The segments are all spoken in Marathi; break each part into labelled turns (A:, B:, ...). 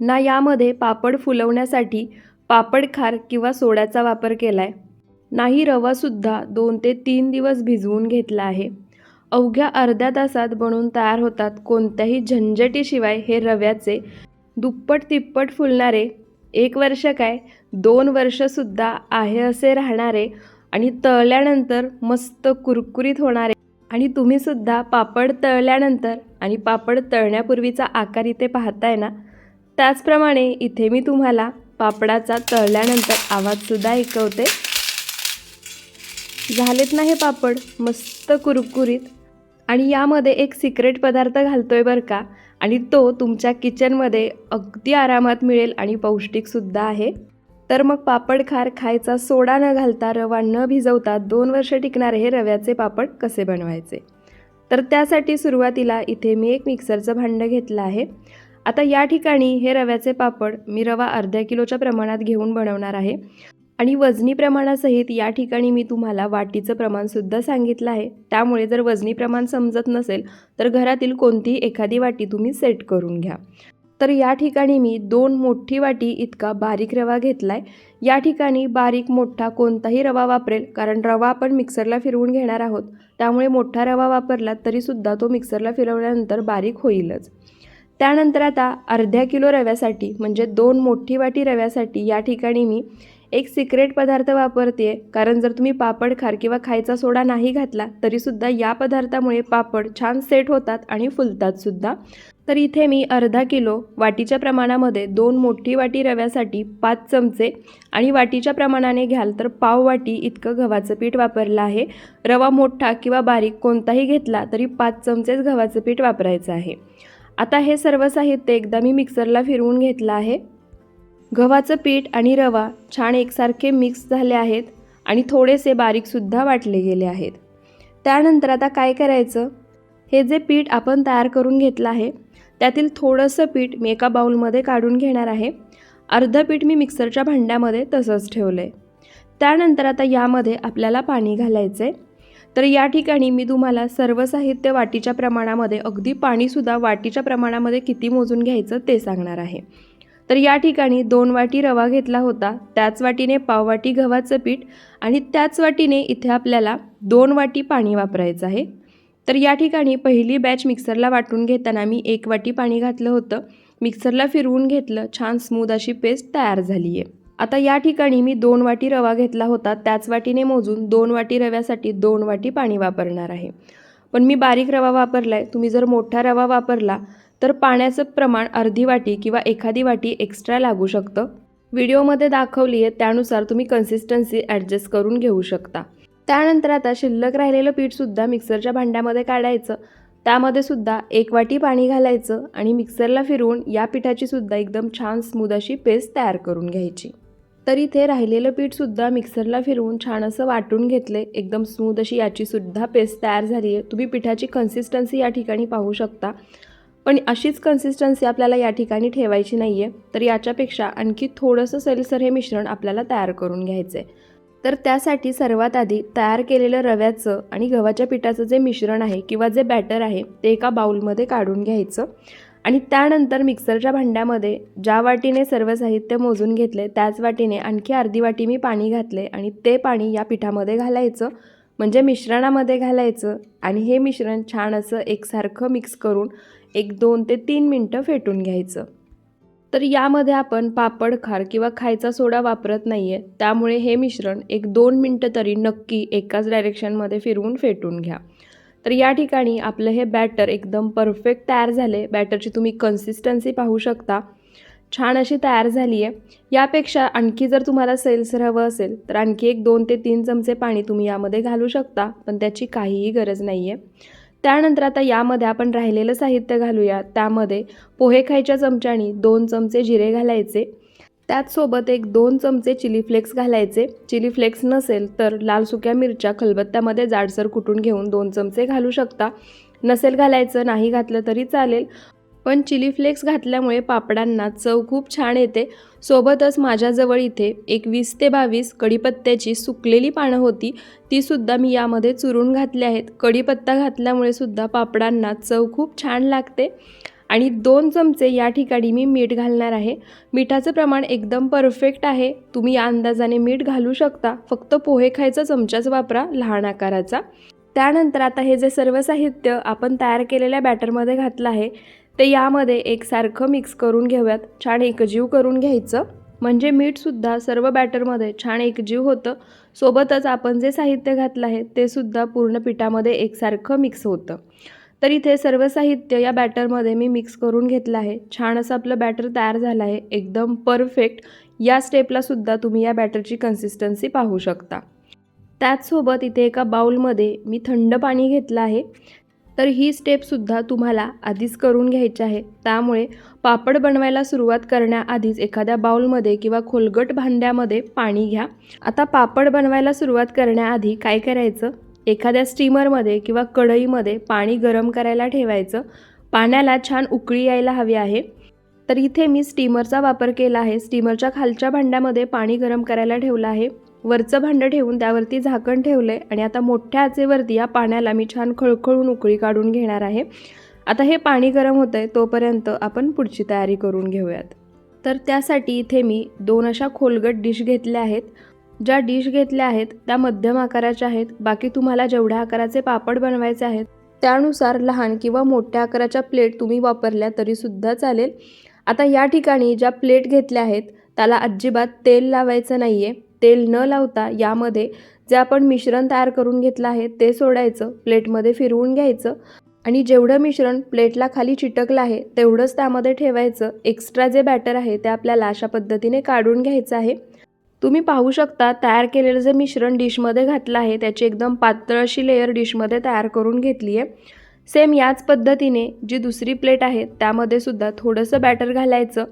A: ना यामध्ये पापड फुलवण्यासाठी पापड खार किंवा सोड्याचा वापर केला आहे नाही रवासुद्धा दोन ते तीन दिवस भिजवून घेतला आहे. अवघ्या अर्ध्या तासात बनवून तयार होतात कोणत्याही झंझटीशिवाय हे रव्याचे दुप्पट तिप्पट फुलणारे एक वर्ष काय दोन वर्षसुद्धा आहे असे राहणारे आणि तळल्यानंतर मस्त कुरकुरीत होणारे. आणि तुम्हीसुद्धा पापड तळल्यानंतर आणि पापड तळण्यापूर्वीचा आकार इथे पाहताय ना त्याचप्रमाणे इथे मी तुम्हाला पापडाचा तळल्यानंतर आवाजसुद्धा ऐकवते. झालेत ना हे पापड? मस्त कुरकुरीत. आणि यामध्ये एक सिक्रेट पदार्थ घालतो आहे बरं का? आणि तो तुमच्या किचनमध्ये अगदी आरामात मिळेल आणि पौष्टिकसुद्धा आहे. तर मग पापड खार खायचा सोडा न घालता रवा न भिजवता दोन वर्ष टिकणारे हे रव्याचे पापड कसे बनवायचे? तर त्यासाठी सुरुवातीला इथे मी एक मिक्सरचं भांडं घेतलं आहे. आता या ठिकाणी हे रव्याचे पापड मी रवा अर्ध्या किलोच्या प्रमाणात घेऊन बनवणार आहे. आणि वजनी प्रमाणासहित या ठिकाणी मी तुम्हाला वाटीचं प्रमाणसुद्धा सांगितलं आहे. त्यामुळे जर वजनी प्रमाण समजत नसेल तर घरातील कोणतीही एखादी वाटी तुम्ही सेट करून घ्या. तर या ठिकाणी मी दोन मोठी वाटी इतका बारीक रवा घेतला आहे या ठिकाणी बारीक मोठा कोणताही रवा वापरेल कारण रवा आपण मिक्सरला फिरवून घेणार आहोत. त्यामुळे मोठा रवा वापरला तरीसुद्धा तो मिक्सरला फिरवल्यानंतर बारीक होईलच. त्यानंतर आता अर्ध्या किलो रव्यासाठी म्हणजे दोन मोठी वाटी रव्यासाठी या ठिकाणी मी एक सिक्रेट पदार्थ वापरते कारण जर तुम्ही पापड खार किंवा खायचा सोडा नाही घातला तरीसुद्धा या पदार्थामुळे पापड छान सेट होतात आणि फुलतातसुद्धा तर इथे मी अर्धा किलो वाटीच्या प्रमाणामध्ये दोन मोठी वाटी रव्यासाठी पाच चमचे आणि वाटीच्या प्रमाणाने घ्याल तर पाव वाटी इतकं गव्हाचं पीठ वापरलं आहे. रवा मोठा किंवा बारीक कोणताही घेतला तरी पाच चमचेच गव्हाचं पीठ वापरायचं आहे. आता हे सर्व साहित्य एकदा मी मिक्सरला फिरवून घेतलं आहे. गव्हाचं पीठ आणि रवा छान एकसारखे मिक्स झाले आहेत आणि थोडेसे बारीकसुद्धा वाटले गेले आहेत. त्यानंतर आता काय करायचं? हे जे पीठ आपण तयार करून घेतलं आहे त्यातील थोडंसं पीठ मी एका बाऊलमध्ये काढून घेणार आहे. अर्धं पीठ मी मिक्सरच्या भांड्यामध्ये तसंच ठेवलं आहे त्यानंतर आता यामध्ये आपल्याला पाणी घालायचं आहे तर या ठिकाणी मी तुम्हाला सर्व साहित्य वाटीच्या प्रमाणामध्ये अगदी पाणीसुद्धा वाटीच्या प्रमाणामध्ये किती मोजून घ्यायचं ते सांगणार आहे. तर या ठिकाणी दोन वाटी रवा घेतला होता त्याच वाटीने पाववाटी गव्हाचं पीठ आणि त्याच वाटीने इथे आपल्याला दोन वाटी पाणी वापरायचं आहे. तर या ठिकाणी पहिली बॅच मिक्सरला वाटून घेताना मी एक वाटी पाणी घातलं होतं. मिक्सरला फिरवून घेतलं छान स्मूद अशी पेस्ट तयार झाली आहे आता या ठिकाणी मी दोन वाटी रवा घेतला होता. त्याच वाटीने मोजून दोन वाटी रव्यासाठी दोन वाटी पाणी वापरणार आहे. पण मी बारीक रवा वापरला आहे तुम्ही जर मोठा रवा वापरला तर पाण्याचं प्रमाण अर्धी वाटी किंवा एखादी वाटी एक्स्ट्रा लागू शकतं. व्हिडिओमध्ये दाखवली आहे त्यानुसार तुम्ही कन्सिस्टन्सी ॲडजस्ट करून घेऊ शकता. त्यानंतर आता शिल्लक राहिलेलं पीठसुद्धा मिक्सरच्या भांड्यामध्ये काढायचं. त्यामध्ये सुद्धा एक वाटी पाणी घालायचं आणि मिक्सरला फिरवून या पिठाची सुद्धा एकदम छान स्मूद अशी पेस्ट तयार करून घ्यायची. तर इथे राहिलेलं पीठसुद्धा मिक्सरला फिरवून छान असं वाटून घेतले एकदम स्मूद अशी याचीसुद्धा पेस्ट तयार झाली आहे. तुम्ही पिठाची कन्सिस्टन्सी या ठिकाणी पाहू शकता. पण अशीच कन्सिस्टन्सी आपल्याला या ठिकाणी ठेवायची नाही आहे तर याच्यापेक्षा आणखी थोडंसं सैलसर हे मिश्रण आपल्याला तयार करून घ्यायचं आहे तर त्यासाठी सर्वात आधी तयार केलेलं रव्याचं आणि गव्हाच्या पिठाचं जे मिश्रण आहे किंवा जे बॅटर आहे ते एका बाऊलमध्ये काढून घ्यायचं. आणि त्यानंतर मिक्सरच्या भांड्यामध्ये ज्या वाटीने सर्व साहित्य मोजून घेतले त्याच वाटीने आणखी अर्धी वाटी मी पाणी घातले आणि ते पाणी या पिठामध्ये घालायचं म्हणजे मिश्रणामध्ये घालायचं आणि हे मिश्रण छान असं एकसारखं मिक्स करून एक दोन ते तीन मिनटं फेटून घ्यायचं. तर यामध्ये आपण पापड खार किंवा खायचा सोडा वापरत नाही आहे त्यामुळे हे मिश्रण एक दोन मिनटं तरी नक्की एकाच डायरेक्शनमध्ये फिरवून फेटून घ्या. तर या ठिकाणी आपलं हे बॅटर एकदम परफेक्ट तयार झाले. बॅटरची तुम्ही कन्सिस्टन्सी पाहू शकता. छान अशी तयार झाली आहे यापेक्षा आणखी जर तुम्हाला सेल्सर हवं असेल तर आणखी एक दोन ते तीन चमचे पाणी तुम्ही यामध्ये घालू शकता पण त्याची काहीही गरज नाही आहे त्यानंतर आता यामध्ये आपण राहिलेलं साहित्य घालूया. त्यामध्ये पोहे खायच्या चमच्यानी दोन चमचे जिरे घालायचे. त्याचसोबत एक दोन चमचे चिली फ्लेक्स घालायचे. चिली फ्लेक्स नसेल तर लाल सुक्या मिरच्या खलबत्त्यामध्ये जाडसर कुटून घेऊन दोन चमचे घालू शकता. नसेल घालायचं नाही घातलं तरी चालेल. पण चिली फ्लेक्स घातल्यामुळे पापडांना चव खूप छान येते. सोबतच माझ्याजवळ इथे एक वीस ते बावीस कढीपत्त्याची सुकलेली पानं होती. तीसुद्धा मी यामध्ये चुरून घातली आहेत. कढीपत्ता घातल्यामुळे सुद्धा पापडांना चव खूप छान लागते. आणि दोन चमचे या ठिकाणी मी मीठ घालणार आहे. मिठाचं प्रमाण एकदम परफेक्ट आहे. तुम्ही या अंदाजाने मीठ घालू शकता. फक्त पोहे खायचा चमचाच वापरा लहान आकाराचा. त्यानंतर आता हे जे सर्व साहित्य आपण तयार केलेल्या बॅटरमध्ये घातलं आहे ते यामध्ये एकसारखं मिक्स करून घेऊयात. छान एकजीव करून घ्यायचं. म्हणजे मीठसुद्धा सर्व बॅटरमध्ये छान एकजीव होतं. सोबतच आपण जे साहित्य घातलं आहे ते सुद्धा पूर्ण पिठामध्ये एकसारखं मिक्स होतं. तर इथे सर्व साहित्य या बॅटरमध्ये मी मिक्स करून घेतलं आहे. छान असं आपलं बॅटर तयार झालं आहे. एकदम परफेक्ट या स्टेपलासुद्धा तुम्ही या बॅटरची कन्सिस्टन्सी पाहू शकता. त्याचसोबत इथे एका बाउलमध्ये मी थंड पाणी घेतलं आहे. तर ही स्टेपसुद्धा तुम्हाला आधीच करून घ्यायची आहे. त्यामुळे पापड बनवायला सुरुवात करण्याआधीच एखाद्या बाउलमध्ये किंवा खोलगट भांड्यामध्ये पाणी घ्या. आता पापड बनवायला सुरुवात करण्याआधी काय करायचं? एखाद्या स्टीमरमध्ये किंवा कढईमध्ये पाणी गरम करायला ठेवायचं. पाण्याला छान उकळी यायला हवी आहे. तर इथे मी स्टीमरचा वापर केला आहे. स्टीमरच्या खालच्या भांड्यामध्ये पाणी गरम करायला ठेवलं आहे. वरचं भांडं ठेवून त्यावरती झाकण ठेवलं आहे आणि आता मोठ्या आचेवरती या पाण्याला मी छान खळखळून उकळी काढून घेणार आहे. आता हे पाणी गरम होतं आहे तोपर्यंत आपण पुढची तयारी करून घेऊयात. तर त्यासाठी इथे मी दोन अशा खोलगट डिश घेतल्या आहेत. ज्या डिश घेतल्या आहेत त्या मध्यम आकाराच्या आहेत बाकी तुम्हाला जेवढ्या आकाराचे पापड बनवायचे आहेत त्यानुसार लहान किंवा मोठ्या आकाराच्या प्लेट तुम्ही वापरल्या तरीसुद्धा चालेल. आता या ठिकाणी ज्या प्लेट घेतल्या आहेत त्याला अजिबात तेल लावायचं नाही आहे तेल न लावता यामध्ये जे आपण मिश्रण तयार करून घेतलं आहे ते सोडायचं प्लेटमध्ये फिरवून घ्यायचं आणि जेवढं मिश्रण प्लेटला खाली चिटकलं आहे तेवढंच त्यामध्ये ठेवायचं. एक्स्ट्रा जे बॅटर आहे ते आपल्याला अशा पद्धतीने काढून घ्यायचं आहे. तुम्ही पाहू शकता तयार केलेलं जे मिश्रण डिशमध्ये घातलं आहे त्याची एकदम पातळ अशी लेयर डिशमध्ये तयार करून घेतली आहे. सेम याच पद्धतीने जी दुसरी प्लेट आहे त्यामध्ये सुद्धा थोडंसं बॅटर घालायचं.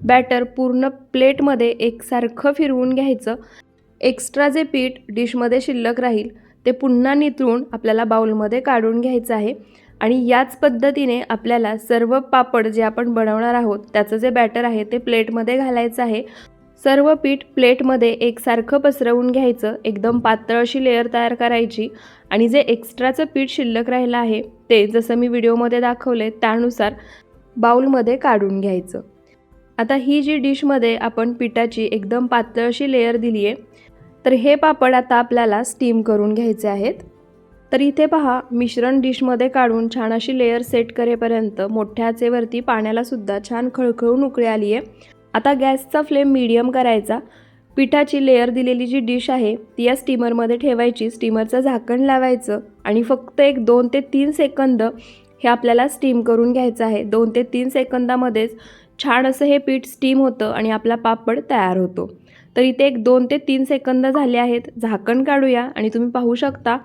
A: बॅटर पूर्ण प्लेटमध्ये एकसारखं फिरवून घ्यायचं. एक्स्ट्रा जे पीठ डिशमध्ये शिल्लक राहील ते पुन्हा नितळून आपल्याला बाउलमध्ये काढून घ्यायचं आहे. आणि याच पद्धतीने आपल्याला सर्व पापड जे आपण बनवणार आहोत त्याचं जे बॅटर आहे ते प्लेटमध्ये घालायचं आहे. सर्व पीठ प्लेटमध्ये एकसारखं पसरवून घ्यायचं एकदम पातळ अशी लेअर तयार करायची आणि जे एक्स्ट्राचं पीठ शिल्लक राहिलं आहे ते जसं मी व्हिडिओमध्ये दाखवले त्यानुसार बाउलमध्ये काढून घ्यायचं. आता ही जी डिशमध्ये आपण पिठाची एकदम पातळ अशी लेअर दिली आहे तर हे पापड आता आपल्याला स्टीम करून घ्यायचे आहेत. तर इथे पहा मिश्रण डिशमध्ये काढून छान अशी लेअर सेट करेपर्यंत मोठ्या आचेवरती पाण्यालासुद्धा छान खळखळून उकळी आली आहे आता गॅसचा फ्लेम मीडियम करायचा. पिठाची लेअर दिलेली जी डिश आहे ती या स्टीमरमध्ये ठेवायची. स्टीमरचं झाकण लावायचं आणि फक्त एक दोन ते तीन सेकंद हे आपल्याला स्टीम करून घ्यायचं आहे. दोन ते तीन सेकंदामध्येच छान असं हे पीठ स्टीम होतं आणि आपला पापड तयार होतो. तर इथे एक दोन ते तीन सेकंद झाले आहेत. झाकण काढूया आणि तुम्ही पाहू शकता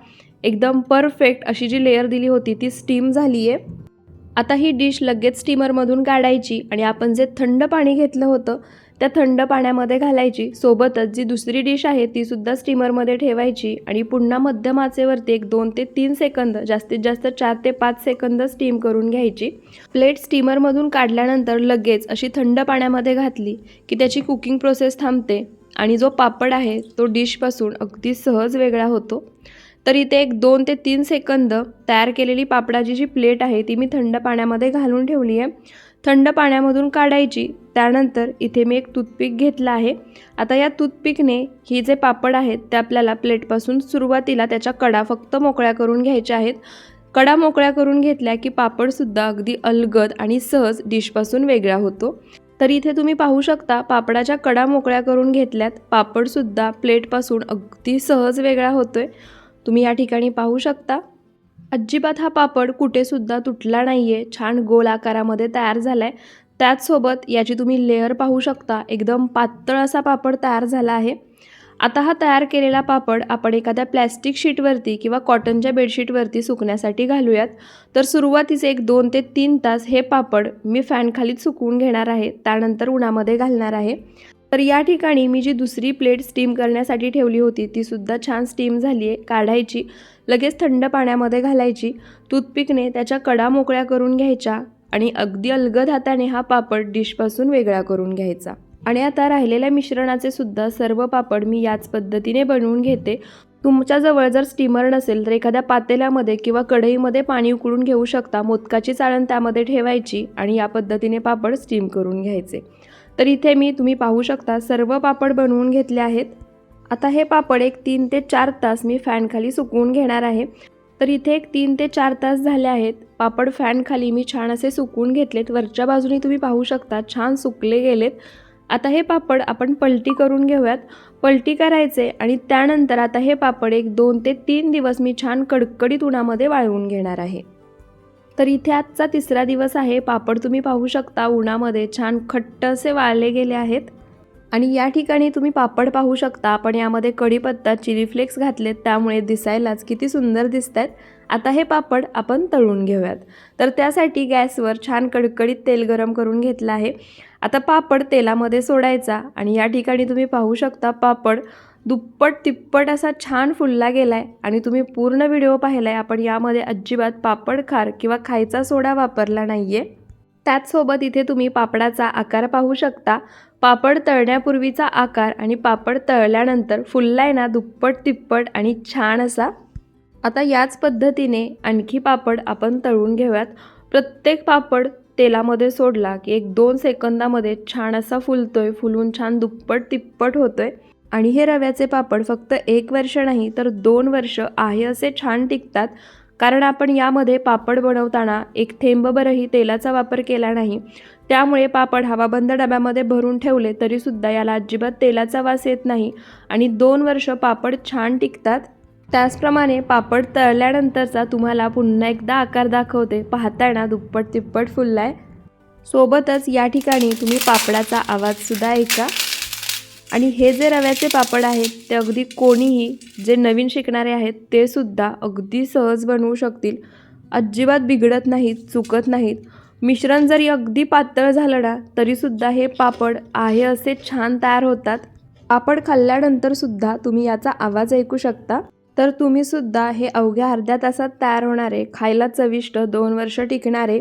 A: एकदम परफेक्ट अशी जी लेअर दिली होती ती स्टीम झाली आहे आता ही डिश लगेच स्टीमरमधून काढायची आणि आपण जे थंड पाणी घेतलं होतं त्या थंड पाण्यामध्ये घालायची. सोबतच जी दुसरी डिश आहे तीसुद्धा स्टीमरमध्ये ठेवायची आणि पुन्हा मध्यम आचेवरती एक दोन ते तीन सेकंद जास्तीत जास्त चार ते पाच सेकंद स्टीम करून घ्यायची. प्लेट स्टीमरमधून काढल्यानंतर लगेच अशी थंड पाण्यामध्ये घातली की त्याची कुकिंग प्रोसेस थांबते आणि जो पापड आहे तो डिशपासून अगदी सहज वेगळा होतो. तर इथे एक दोन ते तीन सेकंद तयार केलेली पापडाची जी प्लेट आहे ती मी थंड पाण्यामध्ये घालून ठेवली आहे. थंड पाण्यामधून काढायची त्यानंतर इथे मी एक टूथपिक घेतला आहे. आता या टूथपिकने ही जे पापड आहेत ते आपल्याला प्लेटपासून सुरुवातीला त्याच्या कडा फक्त मोकळ्या करून घ्यायच्या आहेत. कडा मोकळ्या करून घेतल्या की पापडसुद्धा अगदी अलगद आणि सहज डिशपासून वेगळा होतो. तर इथे तुम्ही पाहू शकता पापडाच्या कडा मोकळ्या करून घेतल्यात पापडसुद्धा प्लेटपासून अगदी सहज वेगळा होतोय. तुम्ही या ठिकाणी पाहू शकता. अजिबात हा पापड कुठेसुद्धा तुटला नाही आहे छान गोल आकारामध्ये तयार झाला आहे त्याचसोबत याची तुम्ही लेअर पाहू शकता. एकदम पातळ असा पापड तयार झाला आहे. आता हा तयार केलेला पापड आपण एखाद्या प्लॅस्टिक शीटवरती किंवा कॉटनच्या बेडशीटवरती सुकण्यासाठी घालूयात. तर सुरुवातीचे एक दोन ते तीन तास हे पापड मी फॅनखालीच सुकवून घेणार आहे. त्यानंतर उन्हामध्ये घालणार आहे. तर या ठिकाणी मी जी दुसरी प्लेट स्टीम करण्यासाठी ठेवली होती ती सुद्धा छान स्टीम झाली आहे काढायची लगेच थंड पाण्यामध्ये घालायची टूथपिकने त्याच्या कडा मोकळ्या करून घ्यायच्या आणि अगदी अलगद हाताने हा पापड डिशपासून वेगळा करून घ्यायचा. आणि आता राहिलेल्या मिश्रणाचे सुद्धा सर्व पापड मी याच पद्धतीने बनवून घेते. तुमच्याजवळ जर स्टीमर नसेल तर एखाद्या पातेल्यामध्ये किंवा कढईमध्ये पाणी उकळून घेऊ शकता मोदकाची चाळण त्यामध्ये ठेवायची आणि या पद्धतीने पापड स्टीम करून घ्यायचे. तर इथे मी तुम्ही पाहू शकता सर्व पापड बनवून घेतले आहेत. आता हे पापड एक तीन ते चार तास मी फॅनखाली सुकवून घेणार आहे. तर इथे एक तीन ते चार तास झाले आहेत. पापड फॅनखाली मी छान असे सुकवून घेतलेत. वरच्या बाजूने तुम्ही पाहू शकता छान सुकले गेलेत. आता हे पापड आपण पलटी करून घेऊयात. पलटी करायचे आणि त्यानंतर आता हे पापड एक दोन ते तीन दिवस मी छान कडकडीत उन्हामध्ये वाळवून घेणार आहे. तर इथे आजचा तिसरा दिवस आहे. पापड तुम्ही पाहू शकता उन्हामध्ये. छान खट्ट असे वाळले गेले आहेत. आणि या ठिकाणी तुम्ही पापड पाहू शकता. आपण यामध्ये कढीपत्ता चिली फ्लेक्स घातलेत. त्यामुळे दिसायलाच किती सुंदर दिसत आहेत आता हे पापड आपण तळून घेऊयात. तर त्यासाठी गॅसवर छान कडकडीत तेल गरम करून घेतलं आहे. आता पापड तेलामध्ये सोडायचा. आणि या ठिकाणी तुम्ही पाहू शकता पापड दुप्पट तिप्पट असा छान फुलला गेला आहे आणि तुम्ही पूर्ण व्हिडिओ पाहिला आहे आपण यामध्ये अजिबात पापड खार किंवा खायचा सोडा वापरला नाही आहे त्याचसोबत इथे तुम्ही पापडाचा आकार पाहू शकता. पापड तळण्यापूर्वीचा आकार आणि पापड तळल्यानंतर फुललाय ना दुप्पट तिप्पट आणि छान असा. आता याच पद्धतीने आणखी पापड आपण तळून घेऊयात. प्रत्येक पापड तेलामध्ये सोडला की एक दोन सेकंदामध्ये छान असा फुलतोय फुलून छान दुप्पट तिप्पट होतोय. आणि हे रव्याचे पापड फक्त एक वर्ष नाही तर दोन वर्ष आहे असे छान टिकतात. कारण आपण यामध्ये पापड बनवताना एक थेंबभरही तेलाचा वापर केला नाही. त्यामुळे पापड हवाबंद डब्यामध्ये भरून ठेवले तरीसुद्धा याला अजिबात तेलाचा वास येत नाही आणि दोन वर्ष पापड छान टिकतात. त्याचप्रमाणे पापड तळल्यानंतरचा तुम्हाला पुन्हा एकदा आकार दाखवते. पाहताय ना दुप्पट तिप्पट फुललाय. सोबतच या ठिकाणी तुम्ही पापडाचा आवाजसुद्धा ऐका. आणि हे जे रव्याचे पापड आहेत ते अगदी कोणीही जे नवीन शिकणारे आहेत ते सुद्धा अगदी सहज बनवू शकतील. अजिबात बिघडत नाहीत चुकत नाहीत. मिश्रण जरी अगदी पातळ झालं ना तरीसुद्धा हे पापड आहे असे छान तयार होतात. पापड खाल्ल्यानंतरसुद्धा तुम्ही याचा आवाज ऐकू शकता. तर तुम्हीसुद्धा हे अवघ्या अर्ध्या तासात तयार होणारे खायला चविष्ट दोन वर्ष टिकणारे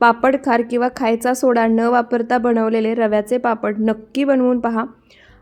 A: पापड खार किंवा खायचा सोडा न वापरता बनवलेले रव्याचे पापड नक्की बनवून पहा.